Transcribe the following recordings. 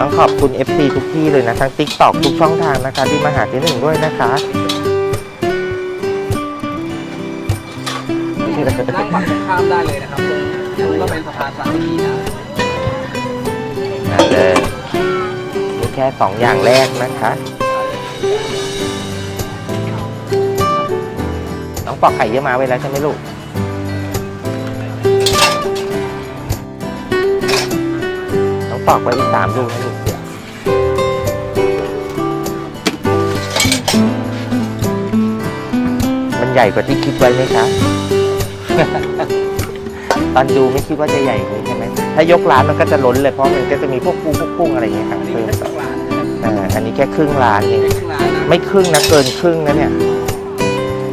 ต้องขอบคุณ FC ทุกที่เลยนะ ทั้ง TikTok ทุกช่องทางนะคะ ที่มาหาเจ๊หนึ่งด้วยนะคะ นั่งฝั่งตรงข้ามได้เลยนะครับตรงก็เป็นสะพานสามัคคีนะนั่นเลยมีแค่สองอย่างแรกนะคะ น้องปอกไข่เยอะมาไว้แล้วใช่ไหมลูก ปอกไว้อีกสามลูกนะลูกเดี๋ยวมันใหญ่กว่าที่คิดไว้ไหมคะ ตอนดูไม่คิดว่าจะใหญ่กว่านี้ใช่ไหม ถ้ายกร้านมันก็จะล้นเลยเพราะมันก็จะมีพวกปูพวกกุ้งอะไรอย่างเงี้ยครับอันนี้เพิ่มเป็นสักร้านนะครับอ่าอันนี้แค่ครึ่งร้านเองเป็นครึ่งร้านนะไม่ครึ่งนะเกินครึ่งนะเนี่ย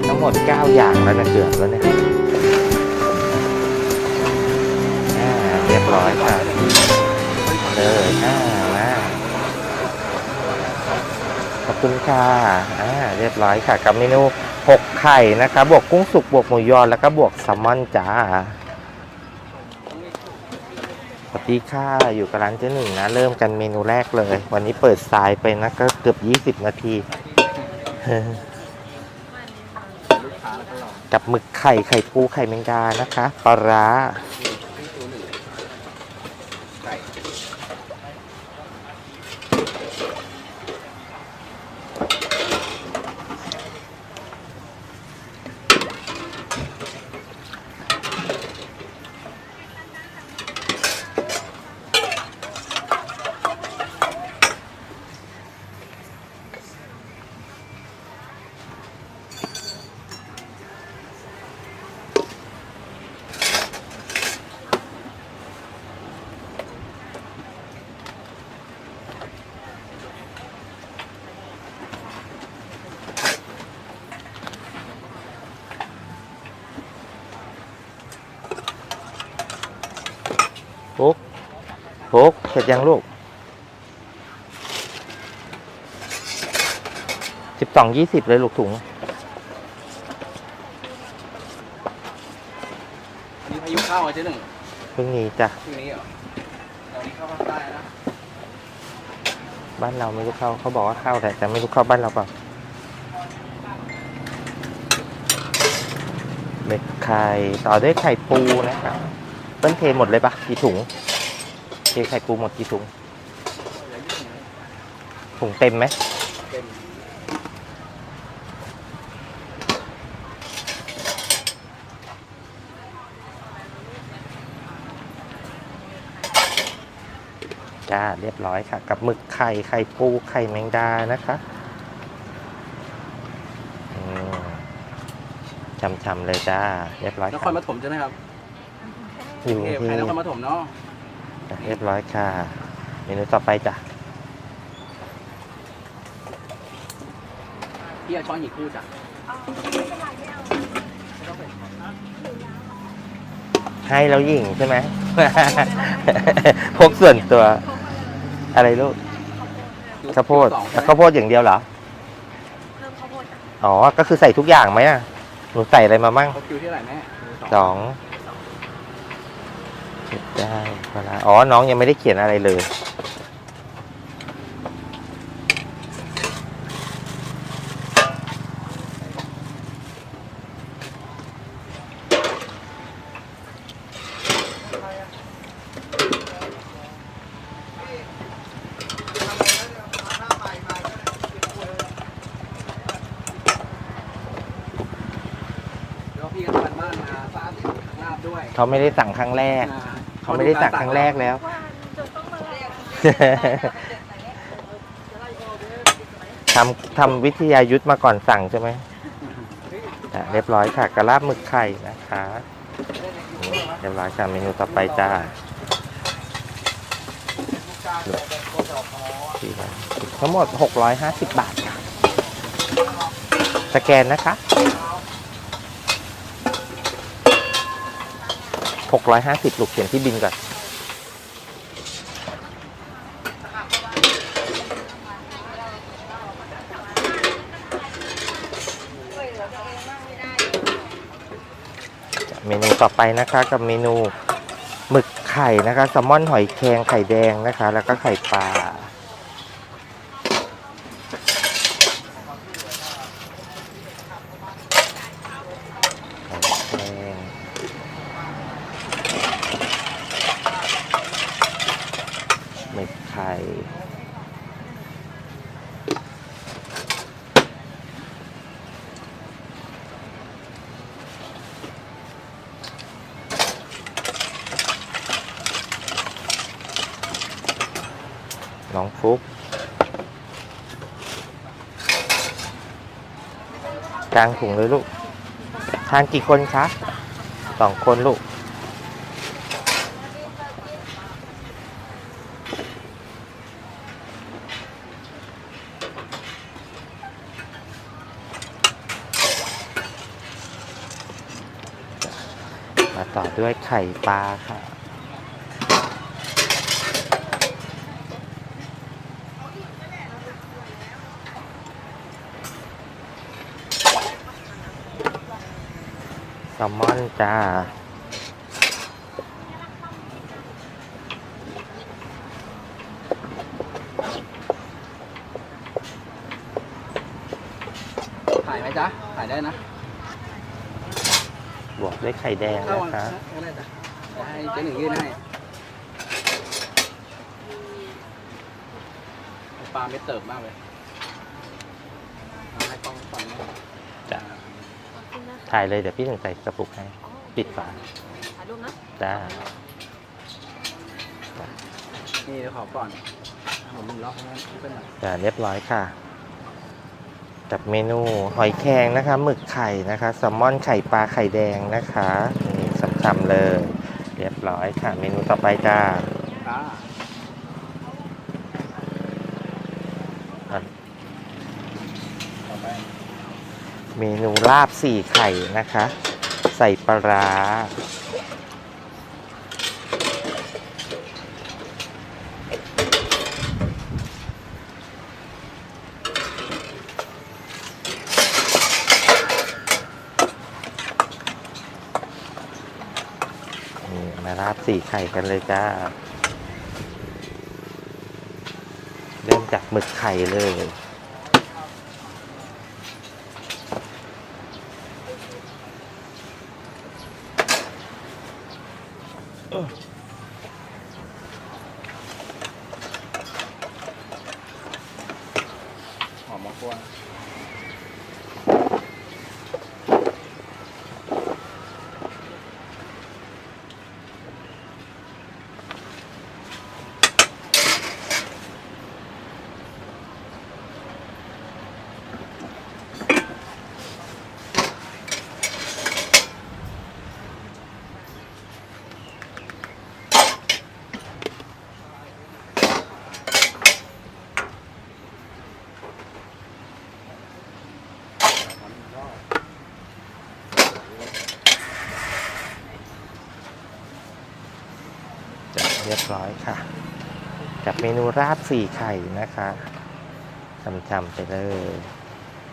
ทั้งหมด9อย่างแล้วนะเกือบแล้วเนี่ยอ่าเรียบร้อยค่ะ เลยอ่ามาขอบคุณค่ะอ่าเรียบร้อยค่ะ กับเมนู6ไข่นะคะบวกกุ้งสุกบวกหมูยอแล้วก็บวกแซลมอนจ้าสวัสดีค่ะ อยู่กับร้านเจ๊หนึ่งนะ เริ่มกันเมนูแรกเลย วันนี้เปิดสายไปนะก็เกือบ20นาทีกับหมึกไข่ไข่ปูไข่แมงดานะคะปลาร้า เสร็จยังลูกสิบสองยี่สิบเลยลูกถุงมีพายุเข้าอะเจ๊หนึ่งเพิ่งนี้จ้ะคืนนี้เหรอตอนนี้เข้าภาคใต้นะบ้านเราไม่รู้เข้าเขาบอกว่าเข้าแต่แต่ไม่รู้เข้าบ้านเราเปล่าเม็ดไข่ต่อด้วยไข่ปูนะครับเปิ้ลเทหมดเลยปะกี่ถุง เทไข่ปูหมดกี่ถุงเหลือยี่สิบถุงเต็มไหมเต็มจ้าเรียบร้อยค่ะ กับหมึกไข่ ไข่ปู ไข่แมงดานะคะอืมช่ำๆเลยจ้า เรียบร้อยนคค่ะรปฐมใช่ไหมครับอยู่เทพที่ใครนครปฐมเนาะ เรียบร้อยค่ะ เมนูต่อไปจ้ะพี่เอาช้อนหยิบคู่จ้ะให้แล้วหยิ่งใช่ไหม พกส่วนตัว อะไรลูกข้าวโพดสองใช่ไหมข้าวโพดอย่างเดียวเหรอเพิ่มข้าวโพดจ้ะอ๋อ ก็คือใส่ทุกอย่างไหมอะ หนูใส่อะไรมามั่งเขาคิวที่ไหนแม่สองเก็บได้เวลาอ๋อ น้องยังไม่ได้เขียนอะไรเลย แล้วพี่ก็ทำบ้านมาสาธิตลาบด้วยเขาไม่ได้สั่งครั้งแรก อ่ เขาไม่ได้สั่งครั้งแรกแล้ว ทำทำวิทยายุทธมาก่อนสั่งใช่ไหมอะเรียบร้อยค่ะกระลาบหมึกไข่นะคะนี่เรียบร้อยค่ะเมนูต่อไปจ้าททั้งหมด 650 บาทค่ะสแกนนะคะ 650 ลูกเขียนที่บินก่อนเมนูต่อไปนะคะกับเมนูหมึกไข่ไข่นะคะแซลมอนหอยแครงไข่แดงนะคะ แล้วก็ไข่ปลาไข่แดงหมึกไข่ น้องฟุกกลางถุงเลยลูก ทานกี่คนคะสองคนลูก มาต่อด้วยไข่ปลาค่ะ ลมอนจ้าถ่ายไหมจ๊ะถ่ายได้นะบวกด้วยไข่แดงเข้านะคะก็ได้จ้ะเดี๋ยวให้เจ๊หนึ่งยื่นให้ปลาไม่เติบมากเลยเอาให้กล้องฟังนะ จ้ะ ขอบคุณนะคะ ถ่ายเลยเดี๋ยวพี่ถึงใส่กระปุกให้อ๋อปิดฝาถ่ายรูปนะจ้านี่เดี๋ยวขอก่อนผมมึงล็อกให้เป็นหน่อยจ้าเรียบร้อยค่ะ กับเมนูหอยแครงนะคะหมึกไข่นะคะแซลมอนไข่ปลาไข่แดงนะคะนี่สำๆเลย เรียบร้อยค่ะ เมนูต่อไปจ้า อ่า อะ ต่อไป เมนูลาบสี่ไข่นะคะ ใส่ปลาร้านี่มาลาบสี่ไข่กันเลยจ้า เริ่มจากหมึกไข่เลย รียบร้อยค่ะ กับเมนูราบสี่ไข่นะคะจำๆไปเลย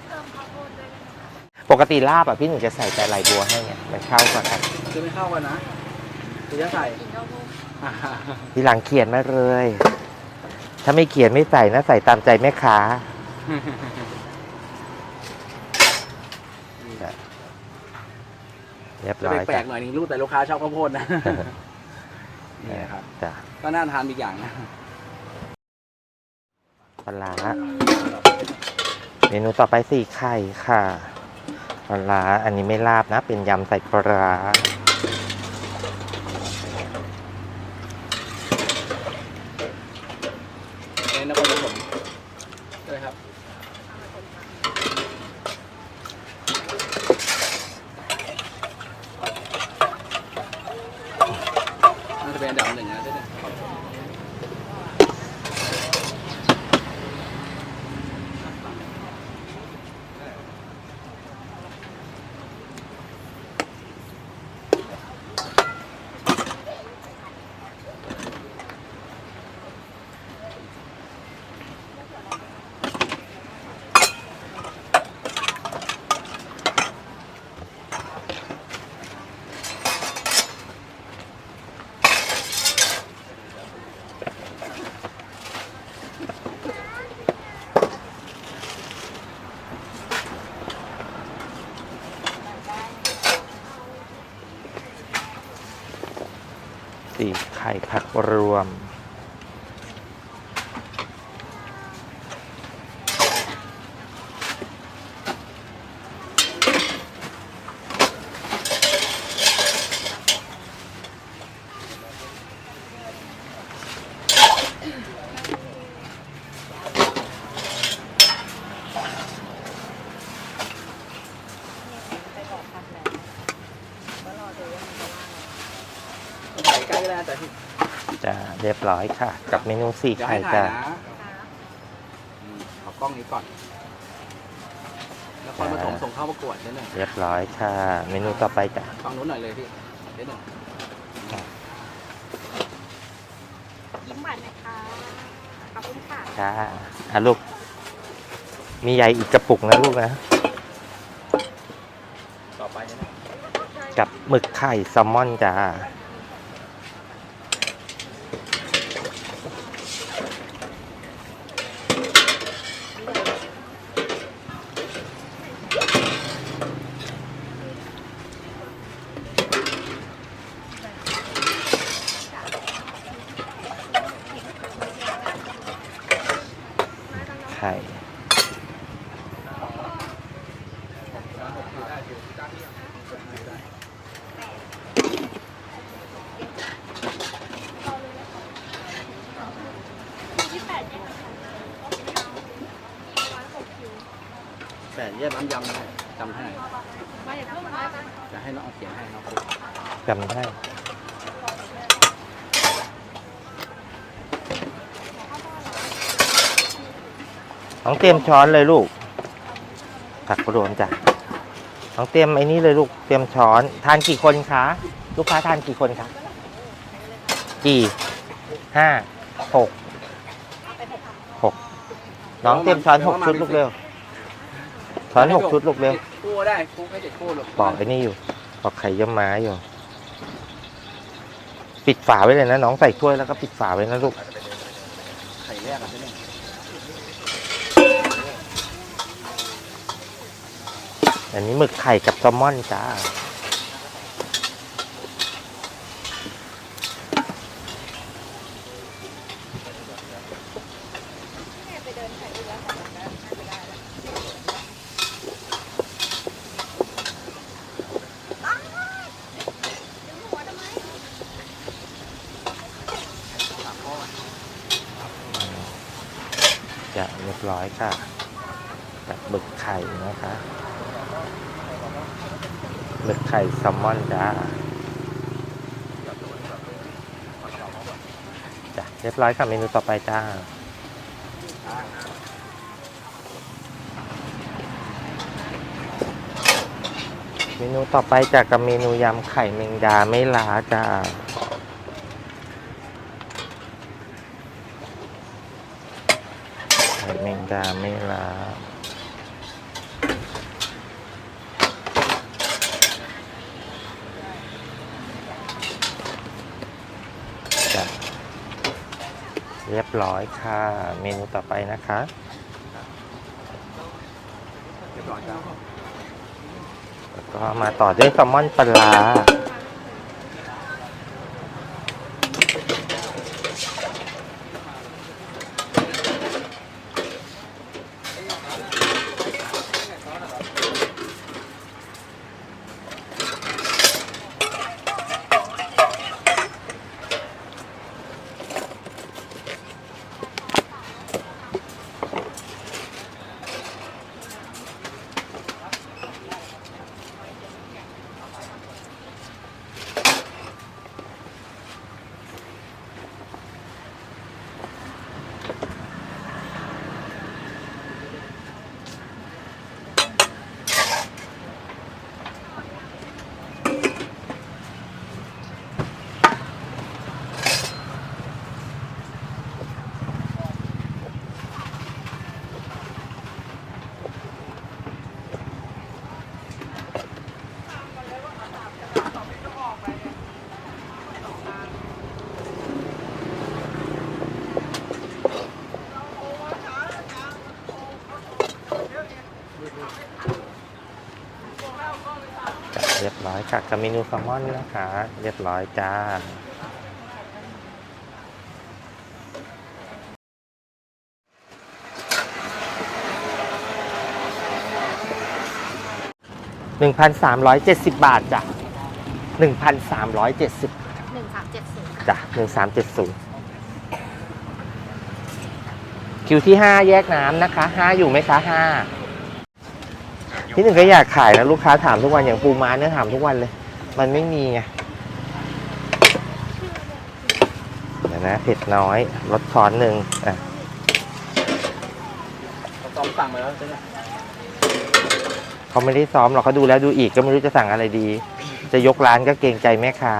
เติมข้าวโพดด้วยนะคะปกติลาบอะพี่หนึ่งจะใส่แต่ไหลบัวให้ไงมันเข้ากันครับคือไม่เข้ากันนะคือจะใส่กินข้าวโพดอ่าทีหลังเขียนมาเลย ถ้าไม่เขียนไม่ใส่นะใส่ตามใจแม่ค้าเรียบจะร้อยแปลจ้ะกๆหน่อยนึงลูกแต่ลูกค้าชอบข้าวโพดนะ นี่ครับ จ้ะก็น่าทานอีกอย่างนะปลาร้าเมนูต่อไปสี่ไข่ค่ะปลาร้าอันนี้ไม่ลาบนะ เป็นยำใส่ปลาร้า ในนครปฐมใช่ไหมครับน่าจะเป็น อันดับหนึ่งนะ สี่ไข่ผักรวม กล้ก็ได้แต่ที่จะเรียบร้อยค่ะ กับเมนูสี่เดี๋ยวไข่ให้ถ่ายจ้ะ นะอืมเอากล้องนี้ก่อน แล้วค่อยมาส่งส่งเข้าประกวดนิดหนึ่งเรียบร้อยค่ะ เมนูต่อไปจ้ะฟังนู้นหน่อยเลยพี่นิดหนึ่งยิ้มหวานนะคะขอบคุณค่ะจ้าอะลูก มีใยอีกกระปุกนะลูกนะ ต่อไปนะกับหมึกไข่แซลมอนจ้า ไข่ ที่แปดเนี่ยค่ะร้อยหกคิว แต่แยกน้ำยำได้จำให้ มาอย่าเพิ่มน้อยนะ จะให้น้องเอาเขียนให้น้อง จำได้ น้องเตรียมช้อนเลยลูก ผักรวมจ้ะน้องเตรียมไอ้นี่เลยลูก เตรียมช้อน ทานกี่คนคะ ลูกค้าทานกี่คนคะ กี่ห้าหกหกน้องเตรียมช้อนหกชุดลูกเร็ว ช้อนหกชุดลูกเร็ว คู่ได้คู่ให้เด็กคู่หรอกบอกไอ้นี่อยู่บอกไข่เยี่ยมม้าอยู่ ปิดฝาไว้เลยนะ น้องใส่ถ้วยแล้วก็ปิดฝาไว้นะลูก ไข่แรกอะใช่ไหม อันนี้หมึกไข่กับแซลมอนจ้าจะเรียบร้อยค่ะกับหมึกไข่นะคะหมึก ไข่แซลมอนจ้าจ้ะเรียบร้อยค่ะเมนูต่อไปจ้าเมนูต่อไปจากกับเมนูยำไข่แมงดาไม่ล้าจ้าไข่แมงดาไม่ล้า เรียบร้อยค่ะ เมนูต่อไปนะคะ เรียบร้อยจ้าแล้วก็มาต่อด้วยแซลมอนปลาายจากกับเมนูแซลมอนนะคะเรียบร้อยจ้าหนึ่งพันสามร้อยเจ็ดสิบบาทจ้ะหนึ่งพันสามร้อยเจ็ดสิบหนึ่งสามเจ็ดศูนย์จ้ะหนึ่งสามเจ็ดศูนย์คิวที่ห้าแยกน้ำนะคะห้าอยู่ไหมคะห้า ที่หนึ่งก็อยากขายนะลูกค้าถามทุกวันอย่างปูม้าเนี่ยถามทุกวันเลย มันไม่มีไงเดี๋ยวนะเผ็ดน้อยลดช้อนหนึ่งอะเขาซ้อมสั่งมาแล้วใช่ไหมเขาไม่ได้ซ้อมหรอกเขาดูแล้วดูอีกก็ไม่รู้จะสั่งอะไรดี จะยกร้านก็เกรงใจแม่ค้า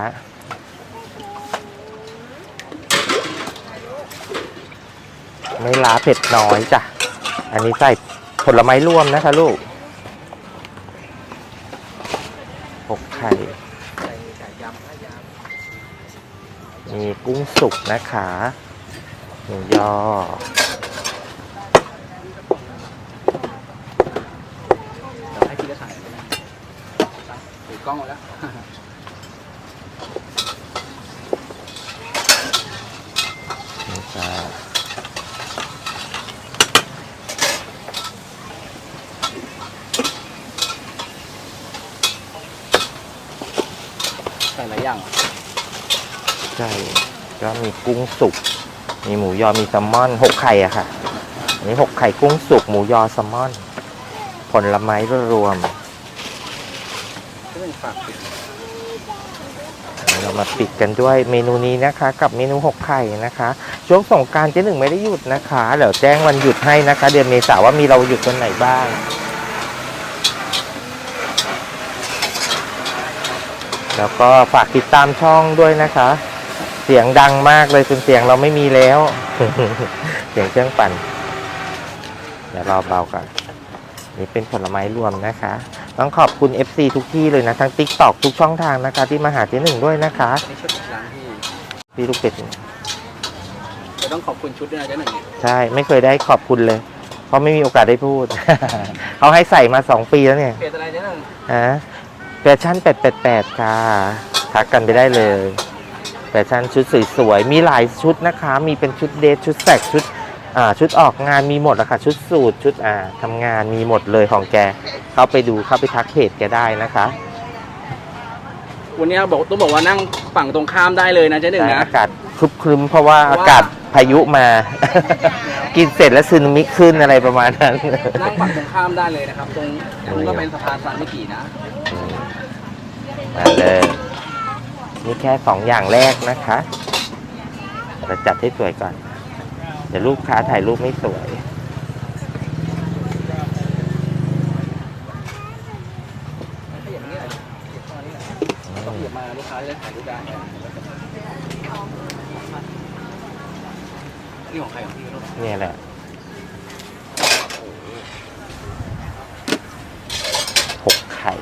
ไม่ล้าเผ็ดน้อยจ้ะ อันนี้ใส่ผลไม้รวมนะคะลูก หกไข่มีกุ้งสุกนะคะหมูยอดให้พี่ก็สั่งไปนะถือกล้องแล้ว นี่จ้ะ ใส่หลายอย่าง ใช่ ก็มีกุ้งสุก มีหมูยอมีแซลมอนหกไข่อะค่ะ อันนี้หกไข่กุ้งสุก หมูยอแซลมอน ผลไม้รวมเรามาปิดกันด้วยเมนูนี้นะคะ กับเมนูหกไข่นะคะ ช่วงสงการเจ๊หนึ่งไม่ได้หยุดนะคะเดี๋ยวแจ้งวันหยุดให้นะคะ เดือนเมษาว่ามีเราหยุดวันไหนบ้างแล้วก็ฝากติดตามช่องด้วยนะคะ สียงดังมากเลยจนเสียงเราไม่มีแล้ว เสียงเครื่องปั่น เดี๋ยวรอเบาก่อนนี่เป็นผลไม้รวมนะคะ ต้องขอบคุณ FC ทุกที่เลยนะ ทั้ง TikTok ทุกช่องทางนะคะ ที่มาหาเจ๊หนึ่งด้วยนะคะนี่ชุดร้านที่พี่ลูกเป็ดจะต้องขอบคุณชุดด้วยนะเจ๊หนึ่งเนี่ยใช่ ไม่เคยได้ขอบคุณเลย เพราะไม่มีโอกาสได้พูด เขาให้ใส่มา 2 ปีแล้วเนี่ยเพจอะไรเจ๊หนึ่งฮะแฟชั่น888ค่ะทักกันไปได้เลย แฟชั่นชุดสวยๆมีหลายชุดนะคะ มีเป็นชุดเดทชุดแสกชุดอ่าชุดออกงานมีหมดแล้วค่ะชุดสูทชุดอ่าทำงานมีหมดเลยของแก เข้าไปดูเข้าไปทักเพจแกได้นะคะ วันนี้บอกต้องบอกว่านั่งฝั่งตรงข้ามได้เลยนะเจ๊หนึ่งใช่นะอากาศครึบครึมเพราะว่าเพราะว่าอากาศพายุมา กินเสร็จแล้วซึนามิขึ้นอะไรประมาณนั้นนั่งฝั่งตรงข้ามได้เลยนะครับ ตรงตรงก็เป็นสะพานสันไม่กี่นะมาเลย นี่แค่สองอย่างแรกนะคะเราจัดให้สวยก่อน เดี๋ยวลูกค้าถ่ายรูปไม่สวยนี่ของใครของพี่ลูกนี่แหละหกไข่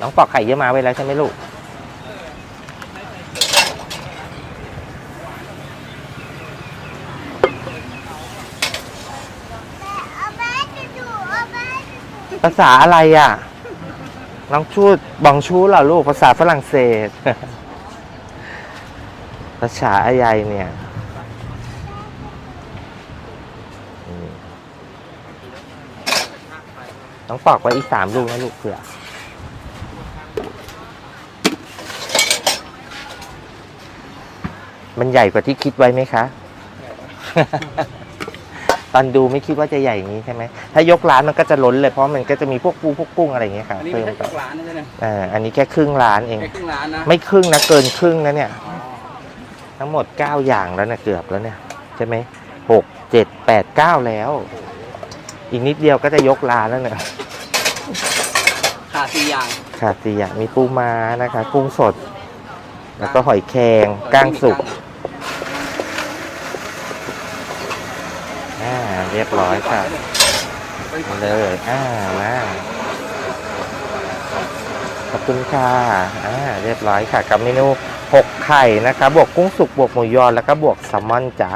น้องปอกไข่เยอะมาไว้แล้วใช่ไหมลูก ภาษาอะไรอะน้องชูดบองชูเหรอลูกภาษาฝรั่งเศส ภาษาอะไรเนี่ยต้องปอกไว้อีกสามลูกนะลูกเผื่อมันใหญ่กว่าที่คิดไว้ไหมคะ ตอนดูไม่คิดว่าจะใหญ่อย่างนี้ใช่ไหมถ้ายกร้านมันก็จะล้นเลยเพราะมันก็จะมีพวกปูพวกกุ้งอะไรอย่างเงี้ยค่ะอันนี้เพิ่ไม่มใช่ไปจากร้านนะใช่ไหมเอ่าอันนี้แค่ครึ่งร้านเอง แค่ครึ่งร้านนะไม่ครึ่งนะเกินครึ่งนะเนี่ย อ๋อทั้งหมด 9 อย่างแล้วนะเกือบแล้วเนี่ย ใช่ไหมหกเจ็ดแปดเก้าแล้ว อีกนิดเดียวก็จะยกร้านแล้วเนี่ยขาดสี่อย่างค่ะสี่อย่างมีปูม้านะคะ กุ้งสด แล้วก็หอยแครงก้างสุกอ่า เรียบร้อยค่ะมาเลยอ่ามาขอบคุณค่ะอ่าเรียบร้อยค่ะ กับเมนูหกไข่นะคะบวกกุ้งสุกบวกหมูยอแล้วก็บวกแซลมอนจ้า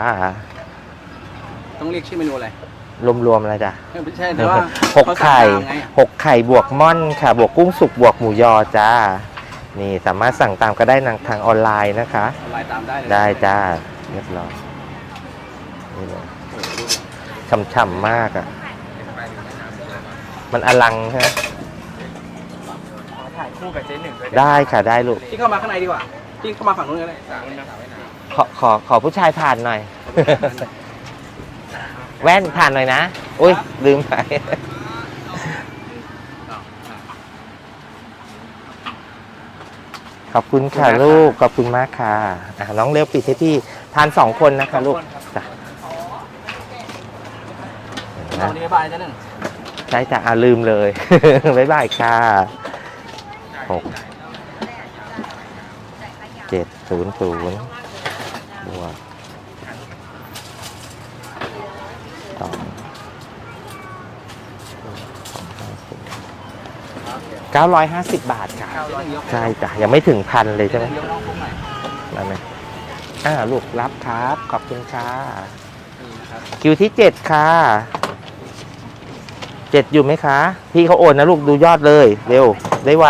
ต้องเรียกชื่อเมนูอะไรรวมๆเลยจ้ะไม่ใช่แต่ว่าหกไข่เขาสั่งตามไงหกไข่บวกม่อนค่ะ บวกกุ้งสุกบวกหมูยอจ้า นี่สามารถสั่งตามก็ได้ทางทางออนไลน์นะคะ ออนไลน์ตามได้เลยได้จ้าเรียบร้อยนี่เลย ฉ่ำๆมากอะ่ะ มันอลังใช่ไหมถ่ายคู่กับเจ๊หนึ่งด้วยได้ค่ะได้ลูกพี่เข้ามาข้างในดีกว่าพี่เข้ามาฝั่งนู้นก็ได้สามนะขอขอขอผู้ชายผ่านหน่อย แว่นผ่านหน่อยนะ อุ้ยลืมไปขอบคุณค่ะลูก ขอบคุณมากค่ะอะน้องเร็วปิดให้พี่ทานสองคนนะคะลูก จ้ะเอาวันนี้บายเจ๊หนึ่งใช่จ้ะอะลืมเลย บ๊ายบายค่ะหกเจ็ดศูนย์ศูนย์บวกสองเก้าร้อยห้าสิบบาทค่ะ เก้าร้อยยกใช่จ้ะยังไม่ถึงพันเลยใช่ไหม ยกน้องพุ่งหน่อยได้ไหมอ่าลูกรับครับ ขอบคุณค่ะนี่นะครับคิวที่เจ็ดค่ะ เจ็ดอยู่ไหมคะ พี่เขาโอนนะลูกดูยอดเลย เร็ว ได้ไว